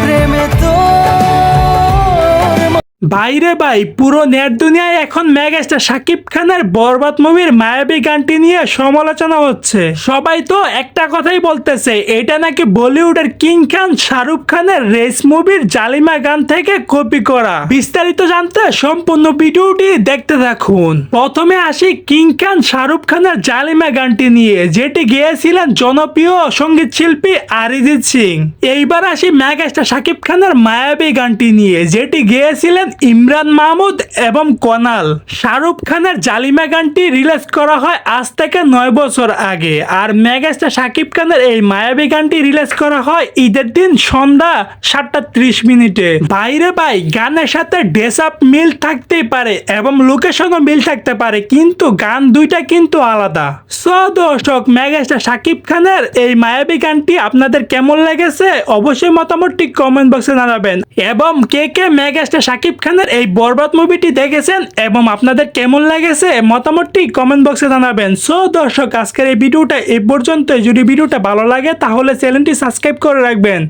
প্রেমে তো বাইরে ভাই, পুরো নেট দুনিয়ায় এখন মেগাস্টার শাকিব খানের বরবাদ মুভির মায়াবী গানটি নিয়ে সমালোচনা হচ্ছে। সবাই তো একটা কথাই বলতেছে, এটা নাকি বলিউডের কিং খান, শাহরুখ খানের রেস মুভির জালিমা গান থেকে কপি করা। বিস্তারিত জানতে সম্পূর্ণ ভিডিওটি দেখতে থাকুন। প্রথমে আসি কিং খান, শাহরুখ খানের জালিমা গানটি নিয়ে, যেটি গেয়েছিলেন জনপ্রিয় সংগীত শিল্পী অরিজিৎ সিং। এইবার আসি মেগাস্টার শাকিব খানের মায়াবী গানটি নিয়ে, যেটি গেয়েছিলেন ইমরান মাহমুদ এবং কনাল। শাহরুখ খানের জালিমা গানটি রিলিজ করা হয় আজ থেকে নয় বছর আগে। আর মেগাস্টার শাকিব খানের এই মায়াবী গানটি রিলিজ করা হয় ঈদের দিন সন্ধ্যা সাতটা ত্রিশ মিনিটে। বাইরে ভাই গানের সাথে ড্রেস আপ মিল থাকতেই পারে এবং লোকেশনও মিল থাকতে পারে, কিন্তু গান দুইটা কিন্তু আলাদা। সো দর্শক, মেগাস্টার শাকিব খানের এই মায়াবী গানটি আপনাদের কেমন লেগেছে? অবশ্যই মতামতটি কমেন্ট বক্সে জানাবেন। এবং কে কে মেগাস্টার শাকিব খানের এই বরবাদ মুভিটি দেখেছেন এবং আপনাদের কেমন লেগেছে মতামতটি কমেন্ট বক্সে জানাবেন। সো দর্শক, আজকের এই ভিডিওটা এ পর্যন্ত যদি ভিডিওটা ভালো লাগে, তাহলে চ্যানেলটি সাবস্ক্রাইব করে রাখবেন।